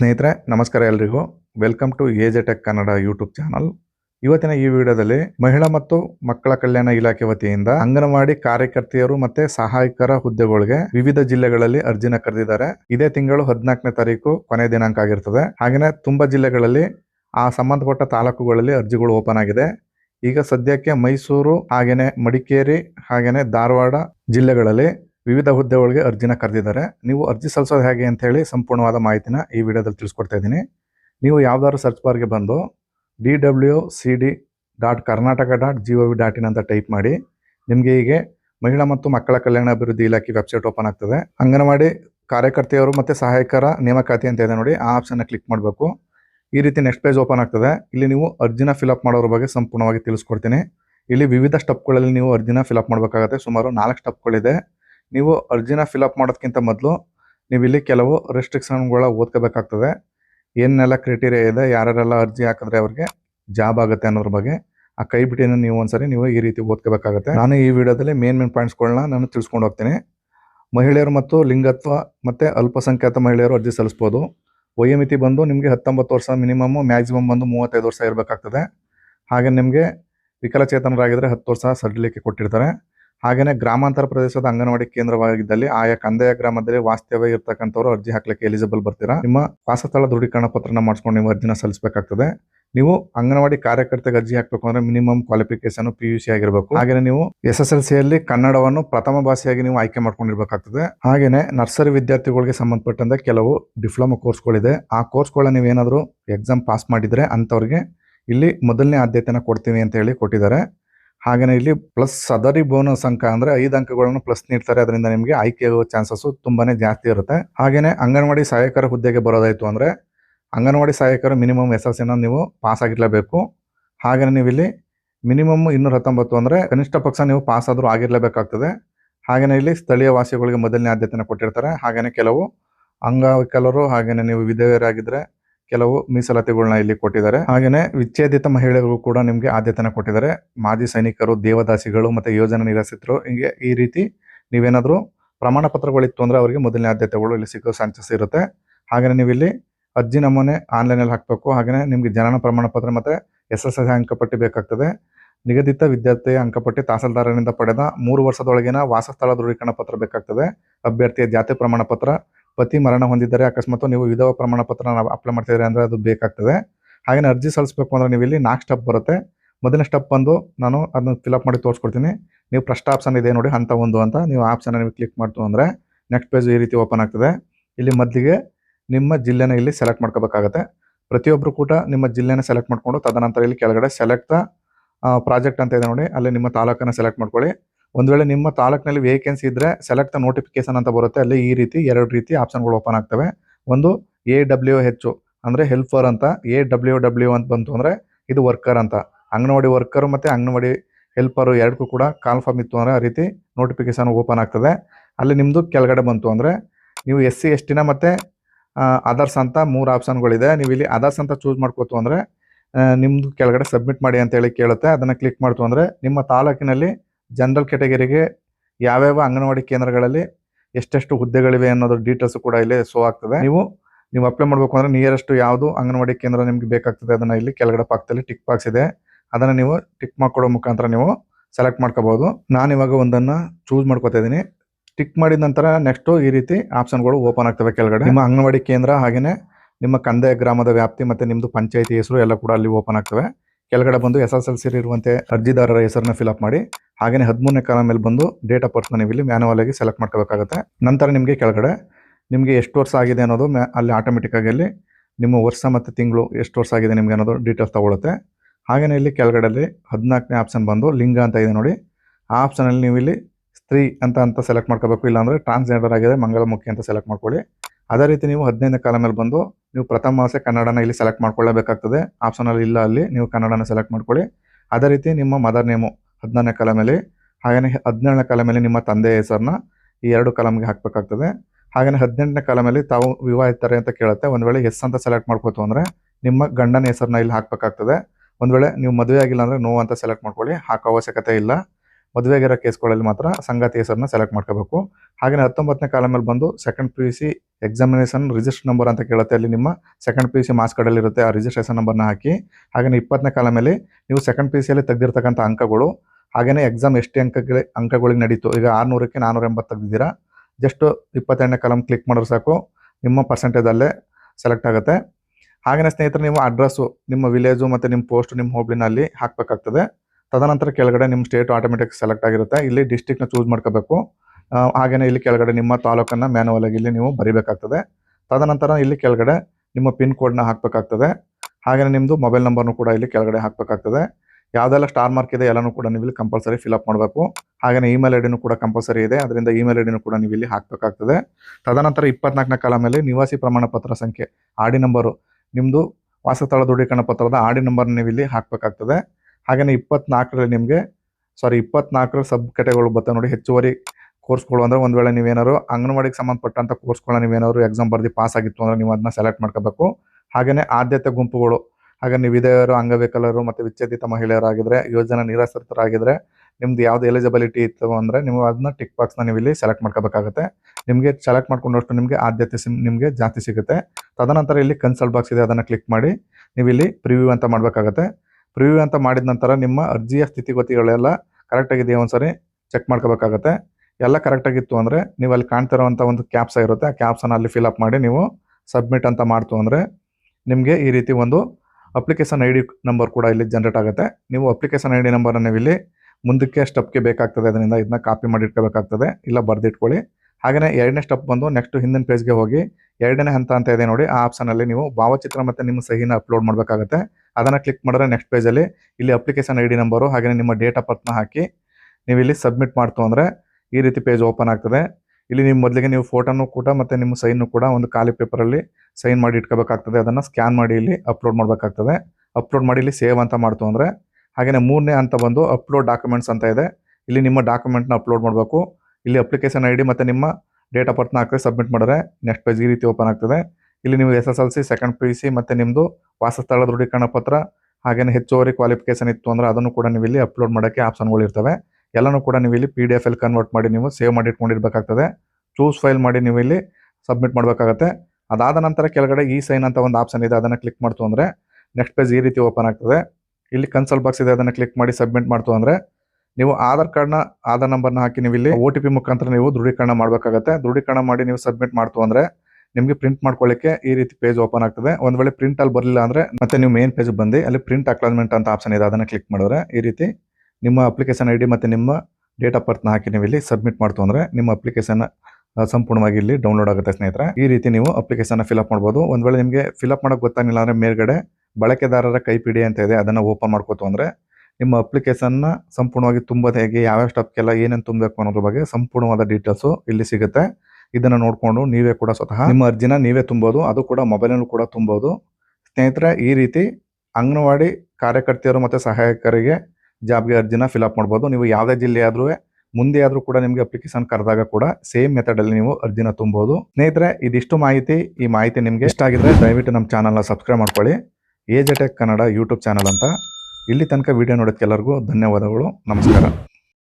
ಸ್ನೇಹಿತರೆ, ನಮಸ್ಕಾರ ಎಲ್ರಿಗೂ. Welcome to age tech Kannada YouTube channel ಇವತ್ತಿನ ಈ ವಿಡಿಯೋದಲ್ಲಿ ಮಹಿಳಾ ಮತ್ತು ಮಕ್ಕಳ ಕಲ್ಯಾಣ ಇಲಾಖೆ ವತಿಯಿಂದ ಅಂಗನವಾಡಿ ಕಾರ್ಯಕರ್ತೆಯರು ಮತ್ತೆ ಸಹಾಯಕರ ಹುದ್ದೆಗಳಿಗೆ ವಿವಿಧ ಜಿಲ್ಲೆಗಳಲ್ಲಿ ಅರ್ಜಿನ ಕರೆದಿದ್ದಾರೆ. ಇದೇ ತಿಂಗಳು ಹದಿನಾಲ್ಕನೇ ತಾರೀಕು ಕೊನೆ ದಿನಾಂಕ ಆಗಿರ್ತದೆ. ಹಾಗೆಯೇ ತುಂಬ ಜಿಲ್ಲೆಗಳಲ್ಲಿ ಆ ಸಂಬಂಧಪಟ್ಟ ತಾಲೂಕುಗಳಲ್ಲಿ ಅರ್ಜಿಗಳು ಓಪನ್ ಆಗಿದೆ. ಈಗ ಸದ್ಯಕ್ಕೆ ಮೈಸೂರು, ಹಾಗೇನೆ ಮಡಿಕೇರಿ, ಹಾಗೇನೆ ಧಾರವಾಡ ಜಿಲ್ಲೆಗಳಲ್ಲಿ ವಿವಿಧ ಹುದ್ದೆಗಳಿಗೆ ಅರ್ಜಿನ ಕರೆದಿದ್ದಾರೆ. ನೀವು ಅರ್ಜಿ ಸಲ್ಲಿಸೋದು ಹೇಗೆ ಅಂತ ಹೇಳಿ ಸಂಪೂರ್ಣವಾದ ಮಾಹಿತಿನ ಈ ವಿಡಿಯೋದಲ್ಲಿ ತಿಳಿಸ್ಕೊಡ್ತಾ ಇದ್ದೀನಿ. ನೀವು ಯಾವ್ದಾದ್ರು ಸರ್ಚ್ ಬಾರ್ಗೆ ಬಂದು D W C D dot Karnataka dot G O V dot in ಅಂತ ಟೈಪ್ ಮಾಡಿ. ನಿಮಗೆ ಹೀಗೆ ಮಹಿಳಾ ಮತ್ತು ಮಕ್ಕಳ ಕಲ್ಯಾಣ ಅಭಿವೃದ್ಧಿ ಇಲಾಖೆ ವೆಬ್ಸೈಟ್ ಓಪನ್ ಆಗ್ತದೆ. ಅಂಗನವಾಡಿ ಕಾರ್ಯಕರ್ತೆಯರು ಮತ್ತು ಸಹಾಯಕರ ನೇಮಕಾತಿ ಅಂತ ಇದೆ ನೋಡಿ, ಆ ಆಪ್ಷನ್ನ ಕ್ಲಿಕ್ ಮಾಡಬೇಕು. ಈ ರೀತಿ ನೆಕ್ಸ್ಟ್ ಪೇಜ್ ಓಪನ್ ಆಗ್ತದೆ. ಇಲ್ಲಿ ನೀವು ಅರ್ಜಿನ ಫಿಲಪ್ ಮಾಡೋರ ಬಗ್ಗೆ ಸಂಪೂರ್ಣವಾಗಿ ತಿಳಿಸ್ಕೊಡ್ತೀನಿ. ಇಲ್ಲಿ ವಿವಿಧ ಸ್ಟೆಪ್ಗಳಲ್ಲಿ ನೀವು ಅರ್ಜಿನ ಫಿಲಪ್ ಮಾಡಬೇಕಾಗುತ್ತೆ. ಸುಮಾರು ನಾಲ್ಕು ಸ್ಟೆಪ್ಗಳಿದೆ ನೀವು ಅರ್ಜಿನ ಫಿಲಪ್ ಮಾಡೋದಕ್ಕಿಂತ ಮೊದಲು ನೀವು ಇಲ್ಲಿ ಕೆಲವು ರೆಸ್ಟ್ರಿಕ್ಷನ್ಗಳ ಓದ್ಕೋಬೇಕಾಗ್ತದೆ. ಏನೆಲ್ಲ ಕ್ರೈಟೀರಿಯಾ ಇದೆ, ಯಾರ್ಯಾರೆಲ್ಲ ಅರ್ಜಿ ಹಾಕಿದ್ರೆ ಅವ್ರಿಗೆ ಜಾಬ್ ಆಗುತ್ತೆ ಅನ್ನೋದ್ರ ಬಗ್ಗೆ ಆ ಕೈ ಬಿಟ್ಟಿನ ನೀವು ಒಂದ್ಸರಿ ನೀವು ಈ ರೀತಿ ಓದ್ಕೋಬೇಕಾಗುತ್ತೆ. ನಾನು ಈ ವಿಡಿಯೋದಲ್ಲಿ ಮೇನ್ ಮೇನ್ ಪಾಯಿಂಟ್ಸ್ಗಳನ್ನ ನಾನು ತಿಳ್ಸ್ಕೊಂಡು ಹೋಗ್ತೀನಿ. ಮಹಿಳೆಯರು ಮತ್ತು ಲಿಂಗತ್ವ ಮತ್ತು ಅಲ್ಪಸಂಖ್ಯಾತ ಮಹಿಳೆಯರು ಅರ್ಜಿ ಸಲ್ಲಿಸ್ಬೋದು. ವಯೋಮಿತಿ ಬಂದು ನಿಮಗೆ ಹತ್ತೊಂಬತ್ತು ವರ್ಷ ಮಿನಿಮಮ್ ಮ್ಯಾಕ್ಸಿಮಮ್ ಬಂದು ಮೂವತ್ತೈದು ವರ್ಷ ಇರಬೇಕಾಗ್ತದೆ. ಹಾಗೆ ನಿಮಗೆ ವಿಕಲಚೇತನರಾಗಿದ್ದರೆ ಹತ್ತು ವರ್ಷ ಸಡಿಲಿಕೆ ಕೊಟ್ಟಿರ್ತಾರೆ. ಹಾಗೇನೆ ಗ್ರಾಮಾಂತರ ಪ್ರದೇಶದ ಅಂಗನವಾಡಿ ಕೇಂದ್ರವಾಗಿದ್ದಲ್ಲಿ ಆಯಾ ಕಂದಾಯ ಗ್ರಾಮದಲ್ಲಿ ವಾಸ್ತವ್ಯ ಅರ್ಜಿ ಹಾಕ್ಲಿಕ್ಕೆ ಎಲಿಜಿಬಲ್ ಬರ್ತೀರಾ? ನಿಮ್ಮ ವಾಸಸ್ಥಳ ದೃಢೀಕರಣ ಪತ್ರನ ಮಾಡಿಸ್ಕೊಂಡು ನೀವು ಅರ್ಜಿನ ಸಲ್ಲಿಸಬೇಕಾಗ್ತದೆ. ನೀವು ಅಂಗನವಾಡಿ ಕಾರ್ಯಕರ್ತೆಗೆ ಅರ್ಜಿ ಹಾಕಬೇಕು ಅಂದ್ರೆ minimum qualification P U C ಆಗಿರಬೇಕು. ಹಾಗೇನೆ ನೀವು ಎಸ್ ಎಸ್ ಎಲ್ ಸಿಯಲ್ಲಿ ಕನ್ನಡವನ್ನು ಪ್ರಥಮ ಭಾಷೆಯಾಗಿ ನೀವು ಆಯ್ಕೆ ಮಾಡ್ಕೊಂಡಿರ್ಬೇಕಾಗ್ತದೆ. ಹಾಗೇನೆ ನರ್ಸರಿ ವಿದ್ಯಾರ್ಥಿಗಳಿಗೆ ಸಂಬಂಧಪಟ್ಟಂತೆ ಕೆಲವು ಡಿಪ್ಲೊಮಾ ಕೋರ್ಸ್ಗಳಿದೆ. ಆ ಕೋರ್ಸ್ಗಳನ್ನ ನೀವೇನಾದರೂ ಎಕ್ಸಾಮ್ ಪಾಸ್ ಮಾಡಿದ್ರೆ ಅಂಥವ್ರಿಗೆ ಇಲ್ಲಿ ಮೊದಲನೇ ಆದ್ಯತೆನ ಕೊಡ್ತೀವಿ ಅಂತ ಹೇಳಿ ಕೊಟ್ಟಿದ್ದಾರೆ. ಹಾಗೇನೆ ಇಲ್ಲಿ ಪ್ಲಸ್ ಸದರಿ ಬೋನಸ್ ಅಂಕ ಅಂದ್ರೆ ಐದು ಅಂಕಗಳನ್ನು ಪ್ಲಸ್ ನೀಡ್ತಾರೆ. ಅದರಿಂದ ನಿಮಗೆ ಆಯ್ಕೆ ಆಗುವ ಚಾನ್ಸಸ್ ತುಂಬಾನೇ ಜಾಸ್ತಿ ಇರುತ್ತೆ. ಹಾಗೆಯೇ ಅಂಗನವಾಡಿ ಸಹಾಯಕರ ಹುದ್ದೆಗೆ ಬರೋದಾಯಿತು ಅಂದ್ರೆ ಅಂಗನವಾಡಿ ಸಹಾಯಕರು ಮಿನಿಮಮ್ ಎಸ್ ಎಲ್ ಸಿನ ನೀವು ಪಾಸ್ ಆಗಿರಲೇಬೇಕು. ಹಾಗೆಯೇ ನೀವು ಇಲ್ಲಿ ಮಿನಿಮಮ್ ಇನ್ನೂರ ಹತ್ತೊಂಬತ್ತು ಅಂದ್ರೆ ಕನಿಷ್ಠ ಪಕ್ಷ ನೀವು ಪಾಸ್ ಆದರೂ ಆಗಿರಲೇಬೇಕಾಗ್ತದೆ. ಹಾಗೆಯೇ ಇಲ್ಲಿ ಸ್ಥಳೀಯ ವಾಸಿಗಳಿಗೆ ಮೊದಲನೇ ಆದ್ಯತೆನ ಕೊಟ್ಟಿರ್ತಾರೆ. ಹಾಗೆಯೇ ಕೆಲವು ಅಂಗವಿಕಲರು ಹಾಗೆಯೇ ನೀವು ವಿಧವೆಯರಾಗಿದ್ರೆ ಕೆಲವು ಮೀಸಲಾತಿಗಳನ್ನ ಇಲ್ಲಿ ಕೊಟ್ಟಿದ್ದಾರೆ. ಹಾಗೇನೆ ವಿಚ್ಛೇದಿತ ಮಹಿಳೆಯರು ಕೂಡ ನಿಮಗೆ ಆದ್ಯತೆನ ಕೊಟ್ಟಿದ್ದಾರೆ. ಮಾಜಿ ಸೈನಿಕರು, ದೇವದಾಸಿಗಳು ಮತ್ತೆ ಯೋಜನೆ ನಿರಾಶ್ರಿತರು ಹಿಂಗೆ ಈ ರೀತಿ ನೀವೇನಾದರೂ ಪ್ರಮಾಣ ಪತ್ರಗಳಿತ್ತು ಅಂದ್ರೆ ಅವರಿಗೆ ಮೊದಲನೇ ಆದ್ಯತೆಗಳು ಇಲ್ಲಿ ಸಿಕ್ಕೋ ಚಾನ್ಸಸ್ ಇರುತ್ತೆ. ಹಾಗೇನೆ ನೀವು ಇಲ್ಲಿ ಅರ್ಜಿ ನಮೂನೆ ಆನ್ಲೈನಲ್ಲಿ ಹಾಕಬೇಕು. ಹಾಗೇನೆ ನಿಮಗೆ ಜನನ ಪ್ರಮಾಣ ಪತ್ರ ಮತ್ತೆ ಎಸ್ ಎಸ್ ಎಸ್ ಅಂಕಪಟ್ಟಿ ಬೇಕಾಗ್ತದೆ. ನಿಗದಿತ ವಿದ್ಯಾರ್ಥಿಯ ಅಂಕಪಟ್ಟಿ ತಹಸೀಲ್ದಾರರಿಂದ ಪಡೆದ ಮೂರು ವರ್ಷದೊಳಗಿನ ವಾಸಸ್ಥಳ ದೃಢೀಕರಣ ಪತ್ರ ಬೇಕಾಗ್ತದೆ. ಅಭ್ಯರ್ಥಿಯ ಜಾತಿ ಪ್ರಮಾಣ ಪತ್ರ ಪತಿ ಮರಣ ಹೊಂದಿದ್ದರೆ ಅಕಸ್ಮಾತ್ ನೀವು ವಿಧವಾ ಪ್ರಮಾಣ ಪತ್ರ ಅಪ್ಲೈ ಮಾಡ್ತಿದ್ರೆ ಅಂದರೆ ಅದು ಬೇಕಾಗ್ತದೆ. ಹಾಗೆ ಅರ್ಜಿ ಸಲ್ಲಿಸಬೇಕು ಅಂದರೆ ನೀವು ಇಲ್ಲಿ ನಾಲ್ಕು ಸ್ಟೆಪ್ ಬರುತ್ತೆ. ಮೊದಲನೇ ಸ್ಟೆಪ್ ಬಂದು ನಾನು ಅದನ್ನ ಫಿಲಪ್ ಮಾಡಿ ತೋರಿಸ್ಕೊಡ್ತೀನಿ. ನೀವು ಫಸ್ಟ್ ಆಪ್ಷನ್ ಇದೆ ನೋಡಿ ಹಂತ ಒಂದು ಅಂತ ನೀವು ಆಪ್ಷನ್ ನೀವು ಕ್ಲಿಕ್ ಮಾಡ್ತು ಅಂದರೆ ನೆಕ್ಸ್ಟ್ ಪೇಜ್ ಈ ರೀತಿ ಓಪನ್ ಆಗ್ತದೆ. ಇಲ್ಲಿ ಮೊದಲಿಗೆ ನಿಮ್ಮ ಜಿಲ್ಲೆನ ಇಲ್ಲಿ ಸೆಲೆಕ್ಟ್ ಮಾಡ್ಕೋಬೇಕಾಗತ್ತೆ. ಪ್ರತಿಯೊಬ್ಬರು ಕೂಡ ನಿಮ್ಮ ಜಿಲ್ಲೆನ ಸೆಲೆಕ್ಟ್ ಮಾಡಿಕೊಂಡು ತದನಂತರ ಇಲ್ಲಿ ಕೆಳಗಡೆ ಸೆಲೆಕ್ಟ್ ಪ್ರಾಜೆಕ್ಟ್ ಅಂತ ಇದೆ ನೋಡಿ. ಅಲ್ಲಿ ನಿಮ್ಮ ತಾಲೂಕನ್ನು ಸೆಲೆಕ್ಟ್ ಮಾಡ್ಕೊಳ್ಳಿ. ಒಂದ್ ವೇಳೆ ನಿಮ್ಮ ತಾಲೂಕಿನಲ್ಲಿ ವೇಕೆನ್ಸಿ ಇದ್ರೆ ಸೆಲೆಕ್ಟ್ ನೋಟಿಫಿಕೇಶನ್ ಅಂತ ಬರುತ್ತೆ, ಅಲ್ಲಿ ಈ ರೀತಿ ಎರಡು ರೀತಿ ಆಪ್ಷನ್ಗಳು ಓಪನ್ ಆಗ್ತವೆ. ಒಂದು ಎ ಡಬ್ಲ್ಯೂ ಹೆಚ್ ಅಂದ್ರೆ ಹೆಲ್ಪರ್ ಅಂತ ಎ ಡಬ್ಲ್ಯೂ ಡಬ್ಲ್ಯೂ ಅಂತ ಬಂತು ಅಂದ್ರೆ ಇದು ವರ್ಕರ್ ಅಂತ. ಅಂಗನವಾಡಿ ವರ್ಕರ್ ಮತ್ತೆ ಅಂಗನವಾಡಿ ಹೆಲ್ಪರ್ ಎರಡಕ್ಕೂ ಕೂಡ ಕಾನ್ಫರ್ಮ್ ಇತ್ತು ಅಂದ್ರೆ ಆ ರೀತಿ ನೋಟಿಫಿಕೇಶನ್ ಓಪನ್ ಆಗ್ತದೆ. ಅಲ್ಲಿ ನಿಮ್ದು ಕೆಳಗಡೆ ಬಂತು ಅಂದ್ರೆ ನೀವು ಎಸ್ ಸಿ ಎಸ್ ಟಿನ ಮತ್ತೆ ಅದರ್ಸ್ ಅಂತ ಮೂರು ಆಪ್ಷನ್ಗಳಿದೆ ನೀವು ಇಲ್ಲಿ ಅದರ್ಸ್ ಅಂತ ಚೂಸ್ ಮಾಡ್ಕೋತು ಅಂದ್ರೆ ನಿಮ್ಮದು ಕೆಳಗಡೆ ಸಬ್ಮಿಟ್ ಮಾಡಿ ಅಂತ ಹೇಳಿ ಕೇಳುತ್ತೆ. ಅದನ್ನ ಕ್ಲಿಕ್ ಮಾಡ್ತು ಅಂದ್ರೆ ನಿಮ್ಮ ತಾಲೂಕಿನಲ್ಲಿ ಜನರಲ್ ಕೆಟಗರಿಗೆ ಯಾವ್ಯಾವ ಅಂಗನವಾಡಿ ಕೇಂದ್ರಗಳಲ್ಲಿ ಎಷ್ಟೆಷ್ಟು ಹುದ್ದೆಗಳಿವೆ ಅನ್ನೋದ್ರ ಡೀಟೇಲ್ಸ್ ಕೂಡ ಇಲ್ಲಿ ಶೋ ಆಗ್ತದೆ. ನೀವು ನೀವು ಅಪ್ಲೈ ಮಾಡಬೇಕು ಅಂದ್ರೆ ನಿಯರೆಸ್ಟ್ ಯಾವುದು ಅಂಗನವಾಡಿ ಕೇಂದ್ರ ನಿಮಗೆ ಬೇಕಾಗ್ತದೆ ಅದನ್ನ ಇಲ್ಲಿ ಕೆಳಗಡೆ ಪಕ್ಕದಲ್ಲಿ ಟಿಕ್ ಬಾಕ್ಸ್ ಇದೆ. ಅದನ್ನ ನೀವು ಟಿಕ್ ಮಾಡ್ಕೊಡೋ ಮುಖಾಂತರ ನೀವು ಸೆಲೆಕ್ಟ್ ಮಾಡ್ಕೋಬೋದು ನಾನು ಇವಾಗ ಒಂದನ್ನ ಚೂಸ್ ಮಾಡ್ಕೋತಾ ಇದ್ದೀನಿ. ಟಿಕ್ ಮಾಡಿದ ನಂತರ ನೆಕ್ಸ್ಟು ಈ ರೀತಿ ಆಪ್ಷನ್ಗಳು ಓಪನ್ ಆಗ್ತವೆ ಕೆಳಗಡೆ. ನಿಮ್ಮ ಅಂಗನವಾಡಿ ಕೇಂದ್ರ ಹಾಗೆಯೇ ನಿಮ್ಮ ಕಂದಾಯ ಗ್ರಾಮದ ವ್ಯಾಪ್ತಿ ಮತ್ತೆ ನಿಮ್ಮದು ಪಂಚಾಯತಿ ಹೆಸರು ಎಲ್ಲ ಕೂಡ ಅಲ್ಲಿ ಓಪನ್ ಆಗ್ತವೆ. ಕೆಳಗಡೆ ಬಂದು ಎಸ್ ಎಸ್ ಎಲ್ ಸಿ ಇರುವಂತೆ ಅರ್ಜಿದಾರರ ಹೆಸರನ್ನ ಫಿಲಪ್ ಮಾಡಿ. ಹಾಗೇನೆ ಹದಿಮೂರನೇ ಕಾಲ ಮೇಲೆ ಬಂದು ಡೇಟ್ ಆಫ್ ಬರ್ತ್ನ ನೀವು ಇಲ್ಲಿ ಮ್ಯಾನುವಲ್ ಆಗಿ ಸೆಲೆಕ್ಟ್ ಮಾಡ್ಕೋಬೇಕಾಗುತ್ತೆ. ನಂತರ ನಿಮಗೆ ಕೆಳಗಡೆ ನಿಮಗೆ ಎಷ್ಟು ವರ್ಷ ಆಗಿದೆ ಅನ್ನೋದು ಮ್ಯಾ- ಅಲ್ಲಿ ಆಟೋಮೆಟಿಕ್ ಆಗಿ ಅಲ್ಲಿ ನಿಮ್ಮ ವರ್ಷ ಮತ್ತು ತಿಂಗಳು ಎಷ್ಟು ವರ್ಷ ಆಗಿದೆ ನಿಮಗೆ ಅನ್ನೋದು ಡೀಟೇಲ್ಸ್ ತೊಗೊಳುತ್ತೆ. ಹಾಗೆಯೇ ಇಲ್ಲಿ ಕೆಳಗಡೆಯಲ್ಲಿ ಹದಿನಾಲ್ಕನೇ ಆಪ್ಷನ್ ಬಂದು ಲಿಂಗ ಅಂತ ಇದೆ ನೋಡಿ. ಆ ಆಪ್ಷನಲ್ಲಿ ನೀವು ಇಲ್ಲಿ ಸ್ತ್ರೀ ಅಂತ ಅಂತ ಸೆಲೆಕ್ಟ್ ಮಾಡ್ಕೋಬೇಕು. ಇಲ್ಲಾಂದರೆ ಟ್ರಾನ್ಸ್ಜೆಂಡರ್ ಆಗಿದೆ, ಮಂಗಳಮುಖಿ ಅಂತ ಸೆಲೆಕ್ಟ್ ಮಾಡ್ಕೊಳ್ಳಿ. ಅದೇ ರೀತಿ ನೀವು ಹದಿನೈದನೇ ಕಾಲ ಮೇಲೆ ಬಂದು ನೀವು ಪ್ರಥಮ ಭಾಷೆ ಕನ್ನಡನ ಇಲ್ಲಿ ಸೆಲೆಕ್ಟ್ ಮಾಡ್ಕೊಳ್ಳೇಬೇಕಾಗ್ತದೆ. ಆಪ್ಷನಲ್ಲಿ ಇಲ್ಲ ಅಲ್ಲಿ ನೀವು ಕನ್ನಡನ ಸೆಲೆಕ್ಟ್ ಮಾಡ್ಕೊಳ್ಳಿ. ಅದೇ ರೀತಿ ನಿಮ್ಮ ಮದರ್ ನೇಮು ಹದಿನಾರನೇ ಕಲಮಲ್ಲಿ ಮೇಲೆ ಹಾಗೆಯೇ ಹದಿನೇಳನೇ ಕಲಮಲ್ಲಿ ಮೇಲೆ ನಿಮ್ಮ ತಂದೆಯ ಹೆಸರನ್ನ ಈ ಎರಡು ಕಲಮ್ಗೆ ಹಾಕಬೇಕಾಗ್ತದೆ. ಹಾಗೆಯೇ ಹದಿನೆಂಟನೇ ಕಲಮಲ್ಲಿ ಮೇಲೆ ತಾವು ವಿವಾಹಿತರೆ ಅಂತ ಕೇಳುತ್ತೆ. ಒಂದು ವೇಳೆ ಎಸ್ ಅಂತ ಸೆಲೆಕ್ಟ್ ಮಾಡ್ಕೋತು ಅಂದರೆ ನಿಮ್ಮ ಗಂಡನ ಹೆಸರನ್ನ ಇಲ್ಲಿ ಹಾಕಬೇಕಾಗ್ತದೆ. ಒಂದು ವೇಳೆ ನೀವು ಮದುವೆ ಆಗಿಲ್ಲ ಅಂದರೆ ನೋ ಅಂತ ಸೆಲೆಕ್ಟ್ ಮಾಡ್ಕೊಳ್ಳಿ. ಹಾಕೋ ಅವಶ್ಯಕತೆ ಇಲ್ಲ. ಮದುವೆಗಿರೋ ಕೇಸ್ಗಳಲ್ಲಿ ಮಾತ್ರ ಸಂಗಾತಿ ಹೆಸರನ್ನ ಸೆಲೆಕ್ಟ್ ಮಾಡ್ಕೋಬೇಕು. ಹಾಗೆಯೇ ಹತ್ತೊಂಬತ್ತನೇ ಕಾಲ ಬಂದು second P U C examination register number ಅಂತ ಕೇಳುತ್ತೆ. ಅಲ್ಲಿ ನಿಮ್ಮ second P U C marks ಕಾರ್ಡಲ್ಲಿ ಇರುತ್ತೆ. ಆ ರಿಜಿಸ್ಟ್ರೇಷನ್ ನಂಬರ್ನ ಹಾಕಿ. ಹಾಗೆಯೇ ಇಪ್ಪತ್ತನೇ ಕಾಲ ನೀವು ಸೆಕೆಂಡ್ ಪಿ ಯು ಸಿಯಲ್ಲಿ ತೆಗೆದಿರ್ತಕ್ಕಂಥ ಅಂಕಗಳು ಹಾಗೆಯೇ ಎಕ್ಸಾಮ್ ಎಷ್ಟು ಅಂಕಗಳಿಗೆ ಅಂಕಗಳಿಗೆ ನಡೀತು. ಈಗ ಆರುನೂರಕ್ಕೆ ನಾನ್ನೂರ ಎಂಬತ್ತು ಜಸ್ಟ್ ಇಪ್ಪತ್ತೆರಡನೇ ಕಲಮ್ ಕ್ಲಿಕ್ ಮಾಡಿದ್ರೆ ಸಾಕು. ನಿಮ್ಮ ಪರ್ಸೆಂಟೇಜಲ್ಲೇ ಸೆಲೆಕ್ಟ್ ಆಗುತ್ತೆ. ಹಾಗೆಯೇ ಸ್ನೇಹಿತರೆ, ನೀವು ಅಡ್ರೆಸ್ಸು ನಿಮ್ಮ ವಿಲೇಜು ಮತ್ತು ನಿಮ್ಮ ಪೋಸ್ಟ್ ನಿಮ್ಮ ಹೋಬ್ಳಿನಲ್ಲಿ ಹಾಕಬೇಕಾಗ್ತದೆ. ತದನಂತರ ಕೆಳಗಡೆ ನಿಮ್ಮ ಸ್ಟೇಟ್ ಆಟೋಮೆಟಿಕ್ ಸೆಲೆಕ್ಟ್ ಆಗಿರುತ್ತೆ. ಇಲ್ಲಿ ಡಿಸ್ಟಿಕ್ನ ಚೂಸ್ ಮಾಡ್ಕೋಬೇಕು. ಹಾಗೆಯೇ ಇಲ್ಲಿ ಕೆಳಗಡೆ ನಿಮ್ಮ ತಾಲೂಕನ್ನು ಮ್ಯಾನುವಲ್ ಆಗಿ ಇಲ್ಲಿ ನೀವು ಬರಿಬೇಕಾಗ್ತದೆ. ತದನಂತರ ಇಲ್ಲಿ ಕೆಳಗಡೆ ನಿಮ್ಮ ಪಿನ್ ಕೋಡ್ನ ಹಾಕಬೇಕಾಗ್ತದೆ. ಹಾಗೆಯೇ ನಿಮ್ಮದು ಮೊಬೈಲ್ ನಂಬರ್ನು ಕೂಡ ಇಲ್ಲಿ ಕೆಳಗಡೆ ಹಾಕಬೇಕಾಗ್ತದೆ. ಯಾವುದೆಲ್ಲ ಸ್ಟಾರ್ ಮಾರ್ಕ್ ಇದೆ ಎಲ್ಲನೂ ಕೂಡ ನೀವು ಇಲ್ಲಿ ಕಂಪಲ್ಸರಿ ಫಿಲಪ್ ಮಾಡಬೇಕು. ಹಾಗೆಯೇ ಇಮೇಲ್ ಐ ಡಿನೂ ಕೂಡ ಕಂಪಲ್ಸರಿ ಇದೆ. ಅದರಿಂದ ಇಮೇಲ್ ಐ ಡಿನೂ ಕೂಡ ನೀವು ಇಲ್ಲಿ ಹಾಕಬೇಕಾಗ್ತದೆ. ತದನಂತರ ಇಪ್ಪತ್ನಾಲ್ಕನೇ ಕಾಲ ಮೇಲೆ ನಿವಾಸಿ ಪ್ರಮಾಣ ಪತ್ರ ಸಂಖ್ಯೆ ಆಡಿ ನಂಬರು ನಿಮ್ಮದು ವಾಸಸ್ಥಳ ದೃಢೀಕರಣ ಪತ್ರದ ಆಡಿ ನಂಬರ್ ನೀವು ಇಲ್ಲಿ ಹಾಕಬೇಕಾಗ್ತದೆ. ಹಾಗೆಯೇ ಇಪ್ಪತ್ನಾಲ್ಕರಲ್ಲಿ ನಿಮಗೆ ಸಾರಿ ಇಪ್ಪತ್ನಾಲ್ಕರ ಸಬ್ ಕೆಟಗಳು ಬರ್ತವೆ ನೋಡಿ, ಹೆಚ್ಚುವರಿ ಕೋರ್ಸ್ಗಳು ಅಂದರೆ ಒಂದು ವೇಳೆ ನೀವೇನಾದ್ರು ಅಂಗನವಾಡಿಗೆ ಸಂಬಂಧಪಟ್ಟಂಥ ಕೋರ್ಸ್ಗಳನ್ನ ನೀವೇನಾದ್ರು ಎಕ್ಸಾಮ್ ಬರೆದು ಪಾಸ್ ಆಗಿತ್ತು ಅಂದರೆ ನೀವು ಅದನ್ನ ಸೆಲೆಕ್ಟ್ ಮಾಡ್ಕೋಬೇಕು. ಹಾಗೆಯೇ ಆದ್ಯತೆ ಗುಂಪುಗಳು ಹಾಗೆ ನೀವು ವಿಧೇಯರು ಅಂಗವಿಕಲರು ಮತ್ತು ವಿಚ್ಛೇದಿತ ಮಹಿಳೆಯರಾಗಿದ್ದರೆ ಯೋಜನೆ ನಿರಾಶ್ರಿತರಾಗಿದ್ದರೆ ನಿಮ್ದು ಯಾವ್ದು ಎಲಿಜಿಬಿಲಿಟಿ ಇತ್ತು ಅಂದರೆ ನೀವು ಅದನ್ನ ಟಿಕ್ ಬಾಕ್ಸ್ನ ನೀವು ಇಲ್ಲಿ ಸೆಲೆಕ್ಟ್ ಮಾಡ್ಕೋಬೇಕಾಗುತ್ತೆ. ನಿಮಗೆ ಸೆಲೆಕ್ಟ್ ಮಾಡ್ಕೊಂಡಷ್ಟು ನಿಮಗೆ ಆದ್ಯತೆ ಸಿಮ್, ನಿಮಗೆ ಜಾಸ್ತಿ ಸಿಗುತ್ತೆ. ತದನಂತರ ಇಲ್ಲಿ ಕನ್ಸಲ್ಟ್ ಬಾಕ್ಸ್ ಇದೆ, ಅದನ್ನು ಕ್ಲಿಕ್ ಮಾಡಿ ನೀವು ಇಲ್ಲಿ ಪ್ರಿವ್ಯೂ ಅಂತ ಮಾಡಬೇಕಾಗುತ್ತೆ. ಪ್ರಿವ್ಯೂ ಅಂತ ಮಾಡಿದ ನಂತರ ನಿಮ್ಮ ಅರ್ಜಿಯ ಸ್ಥಿತಿಗತಿಗಳೆಲ್ಲ ಕರೆಕ್ಟಾಗಿದೆಯೋ ಒಂದ್ಸರಿ ಚೆಕ್ ಮಾಡ್ಕೋಬೇಕಾಗತ್ತೆ. ಎಲ್ಲ ಕರೆಕ್ಟಾಗಿತ್ತು ಅಂದರೆ ನೀವು ಅಲ್ಲಿ ಕಾಣ್ತಿರೋವಂಥ ಒಂದು ಕ್ಯಾಪ್ಸ ಇರುತ್ತೆ ಆ ಕ್ಯಾಪ್ಸನ್ನು ಅಲ್ಲಿ ಫಿಲ್ ಅಪ್ ಮಾಡಿ ನೀವು ಸಬ್ಮಿಟ್ ಅಂತ ಮಾಡ್ತು ಅಂದರೆ ನಿಮಗೆ ಈ ರೀತಿ ಒಂದು ಅಪ್ಲಿಕೇಶನ್ ಐ ಡಿ ನಂಬರ್ ಕೂಡ ಇಲ್ಲಿ ಜನ್ರೇಟ್ ಆಗುತ್ತೆ. ನೀವು ಅಪ್ಲಿಕೇಶನ್ ಐ ಡಿ ನಂಬರನ್ನು ನೀವು ಇಲ್ಲಿ ಮುಂದಕ್ಕೆ ಸ್ಟೆಪ್ಗೆ ಬೇಕಾಗ್ತದೆ. ಅದರಿಂದ ಇದನ್ನ ಕಾಪಿ ಮಾಡಿ ಇಟ್ಕೋಬೇಕಾಗ್ತದೆ. ಇಲ್ಲ ಬರೆದಿಟ್ಕೊಳ್ಳಿ ಹಾಗೆಯೇ ಎರಡನೇ ಸ್ಟೆಪ್ ಬಂದು ನೆಕ್ಸ್ಟ್ ಹಿಂದಿನ ಪೇಜ್ಗೆ ಹೋಗಿ ಎರಡನೇ ಹಂತ ಅಂತ ಇದೆ ನೋಡಿ. ಆ ಆಪ್ಷನಲ್ಲಿ ನೀವು ಭಾವಚಿತ್ರ ಮತ್ತು ನಿಮ್ಮ ಸಹಿನ ಅಪ್ಲೋಡ್ ಮಾಡಬೇಕಾಗುತ್ತೆ. ಅದನ್ನು ಕ್ಲಿಕ್ ಮಾಡಿದ್ರೆ ನೆಕ್ಸ್ಟ್ ಪೇಜಲ್ಲಿ ಇಲ್ಲಿ ಅಪ್ಲಿಕೇಶನ್ ಐ ಡಿ ನಂಬರು ಹಾಗೆಯೇ ನಿಮ್ಮ ಡೇಟ್ ಆಫ್ ಬರ್ತ್ನ ಹಾಕಿ ನೀವು ಇಲ್ಲಿ ಸಬ್ಮಿಟ್ ಮಾಡ್ತು ಅಂದರೆ ಈ ರೀತಿ ಪೇಜ್ ಓಪನ್ ಆಗ್ತದೆ. ಇಲ್ಲಿ ನೀವು ಮೊದಲಿಗೆ ನೀವು ಫೋಟೋನು ಕೂಡ ಮತ್ತು ನಿಮ್ಮ ಸೈನು ಕೂಡ ಒಂದು ಖಾಲಿ ಪೇಪರಲ್ಲಿ ಸೈನ್ ಮಾಡಿ ಇಟ್ಕೋಬೇಕಾಗ್ತದೆ. ಅದನ್ನು ಸ್ಕ್ಯಾನ್ ಮಾಡಿ ಇಲ್ಲಿ ಅಪ್ಲೋಡ್ ಮಾಡಬೇಕಾಗ್ತದೆ. ಅಪ್ಲೋಡ್ ಮಾಡಿ ಇಲ್ಲಿ ಸೇವ್ ಅಂತ ಮಾಡ್ತು ಅಂದರೆ ಹಾಗೆಯೇ ಮೂರನೇ ಅಂತ ಬಂದು ಅಪ್ಲೋಡ್ ಡಾಕ್ಯುಮೆಂಟ್ಸ್ ಅಂತ ಇದೆ. ಇಲ್ಲಿ ನಿಮ್ಮ ಡಾಕ್ಯುಮೆಂಟ್ನ ಅಪ್ಲೋಡ್ ಮಾಡಬೇಕು. ಇಲ್ಲಿ ಅಪ್ಲಿಕೇಶನ್ ಐ ಡಿ ಮತ್ತು ನಿಮ್ಮ ಡೇಟ್ ಆಫ್ ಬರ್ತ್ನ ಹಾಕಿದ್ರೆ ಸಬ್ಮಿಟ್ ಮಾಡಿದ್ರೆ ನೆಕ್ಸ್ಟ್ ಪೇಜ್ ಈ ರೀತಿ ಓಪನ್ ಆಗ್ತದೆ. ಇಲ್ಲಿ ನೀವು S S L C, second P U C ಮತ್ತು ನಿಮ್ಮದು ವಾಸಸ್ಥಳ ದೃಢೀಕರಣ ಪತ್ರ ಹಾಗೆಯೇ ಹೆಚ್ಚುವರಿ ಕ್ವಾಲಿಫಿಕೇಶನ್ ಇತ್ತು ಅಂದರೆ ಅದನ್ನು ಕೂಡ ನೀವು ಇಲ್ಲಿ ಅಪ್ಲೋಡ್ ಮಾಡೋಕ್ಕೆ ಆಪ್ಷನ್ಗಳು ಇರ್ತವೆ ಎಲ್ಲನೂ ಕೂಡ ನೀವು ಇಲ್ಲಿ ಪಿ ಡಿ ಕನ್ವರ್ಟ್ ಮಾಡಿ ನೀವು ಸೇವ್ ಮಾಡಿ ಇಟ್ಕೊಂಡಿರ್ಬೇಕಾಗ್ತದೆ. ಚೂಸ್ ಫೈಲ್ ಮಾಡಿ ನೀವು ಇಲ್ಲಿ ಸಬ್ಮಿಟ್ ಮಾಡಬೇಕಾಗತ್ತೆ. ಅದಾದ ನಂತರ ಕೆಳಗಡೆ ಈ ಸೈನ್ ಅಂತ ಒಂದು ಆಪ್ಷನ್ ಇದೆ, ಅದನ್ನು ಕ್ಲಿಕ್ ಮಾಡ್ತು ಅಂದರೆ ನೆಕ್ಸ್ಟ್ ಪೇಜ್ ಈ ರೀತಿ ಓಪನ್ ಆಗ್ತದೆ. ಇಲ್ಲಿ ಕನ್ಸಲ್ಟ್ ಬಾಕ್ಸ್ ಇದೆ, ಅದನ್ನು ಕ್ಲಿಕ್ ಮಾಡಿ ಸಬ್ಮಿಟ್ ಮಾಡ್ತು ಅಂದರೆ ನೀವು ಆಧಾರ್ ಕಾರ್ಡ್ನ ಆಧಾರ್ ನಂಬರ್ನ ಹಾಕಿ ನೀವು ಇಲ್ಲಿ ಒ ಟಿ ಪಿ ಮುಖಾಂತರ ನೀವು ದೃಢೀಕರಣ ಮಾಡಬೇಕಾಗತ್ತೆ. ದೃಢೀಕರಣ ಮಾಡಿ ನೀವು ಸಬ್ಮಿಟ್ ಮಾಡ್ತು ಅಂದರೆ ನಿಮಗೆ ಪ್ರಿಂಟ್ ಮಾಡ್ಕೊಳ್ಳಿಕ್ಕೆ ಈ ರೀತಿ ಪೇಜ್ ಓಪನ್ ಆಗ್ತದೆ. ಒಂದು ವೇಳೆ ಪ್ರಿಂಟ್ ಅಲ್ಲಿ ಬರಲಿಲ್ಲ ಅಂದರೆ ಮತ್ತೆ ನೀವು ಮೇನ್ ಪೇಜ್ ಬಂದು ಅಲ್ಲಿ ಪ್ರಿಂಟ್ ಅಕ್ಲಾನ್ಮೆಂಟ್ ಅಂತ ಆಪ್ಷನ್ ಇದೆ, ಅದನ್ನು ಕ್ಲಿಕ್ ಮಾಡಿದ್ರೆ ಈ ರೀತಿ ನಿಮ್ಮ ಅಪ್ಲಿಕೇಶನ್ ಐ ಡಿ ಮತ್ತು ನಿಮ್ಮ ಡೇಟ್ ಆಫ್ ಬರ್ತ್ನ ಹಾಕಿ ನೀವು ಇಲ್ಲಿ ಸಬ್ಮಿಟ್ ಮಾಡ್ತು ಅಂದರೆ ನಿಮ್ಮ ಅಪ್ಲಿಕೇಶನ್ ಸಂಪೂರ್ಣವಾಗಿ ಇಲ್ಲಿ ಡೌನ್ಲೋಡ್ ಆಗುತ್ತೆ ಸ್ನೇಹಿತರೆ. ಈ ರೀತಿ ನೀವು ಅಪ್ಲಿಕೇಶನ್ ಫಿಲಪ್ ಮಾಡ್ಬೋದು. ಒಂದು ವೇಳೆ ನಿಮಗೆ ಫಿಲಪ್ ಮಾಡೋಕೆ ಗೊತ್ತಾಗಿಲ್ಲ ಅಂದರೆ ಮೇಲ್ಗಡೆ ಬಳಕೆದಾರರ ಕೈಪಿಡಿ ಅಂತ ಇದೆ, ಅದನ್ನು ಓಪನ್ ಮಾಡ್ಕೋತು ಅಂದರೆ ನಿಮ್ಮ ಅಪ್ಲಿಕೇಶನ್ನ ಸಂಪೂರ್ಣವಾಗಿ ತುಂಬೋದು ಹೇಗೆ ಯಾವ್ಯಾವ ಸ್ಟಪ್ಗೆಲ್ಲ ಏನೇನು ತುಂಬಬೇಕು ಅನ್ನೋದ್ರ ಬಗ್ಗೆ ಸಂಪೂರ್ಣವಾದ ಡೀಟೇಲ್ಸು ಇಲ್ಲಿ ಸಿಗುತ್ತೆ. ಇದನ್ನು ನೋಡಿಕೊಂಡು ನೀವೇ ಕೂಡ ಸ್ವತಃ ನಿಮ್ಮ ಅರ್ಜಿನ ನೀವೇ ತುಂಬೋದು. ಅದು ಕೂಡ ಮೊಬೈಲಲ್ಲೂ ಕೂಡ ತುಂಬೋದು. ಸ್ನೇಹಿತರೆ, ಈ ರೀತಿ ಅಂಗನವಾಡಿ ಕಾರ್ಯಕರ್ತೆಯರು ಮತ್ತು ಸಹಾಯಕರಿಗೆ ಜಾಬ್ಗೆ ಅರ್ಜಿನ ಫಿಲಪ್ ಮಾಡ್ಬೋದು. ನೀವು ಯಾವುದೇ ಜಿಲ್ಲೆ ಆದ್ರೂ ಮುಂದೆ ಆದರೂ ಕೂಡ ನಿಮಗೆ ಅಪ್ಲಿಕೇಶನ್ ಕರೆದಾಗ ಕೂಡ ಸೇಮ್ ಮೆಥಡಲ್ಲಿ ನೀವು ಅರ್ಜಿನ ತುಂಬೋದು. ಸ್ನೇಹಿತರೆ, ಇದಿಷ್ಟು ಮಾಹಿತಿ. ಈ ಮಾಹಿತಿ ನಿಮಗೆ ಇಷ್ಟ ಆಗಿದ್ರೆ ದಯವಿಟ್ಟು ನಮ್ಮ ಚಾನಲ್ನ ಸಬ್ಸ್ಕ್ರೈಬ್ ಮಾಡ್ಕೊಳ್ಳಿ. ಏಜ್ ಜೆಟೆಕ್ ಕನ್ನಡ ಯೂಟ್ಯೂಬ್ ಚಾನಲ್ ಅಂತ. ಇಲ್ಲಿ ತನಕ ವಿಡಿಯೋ ನೋಡೋದಕ್ಕೆಲ್ಲರಿಗೂ ಧನ್ಯವಾದಗಳು. ನಮಸ್ಕಾರ.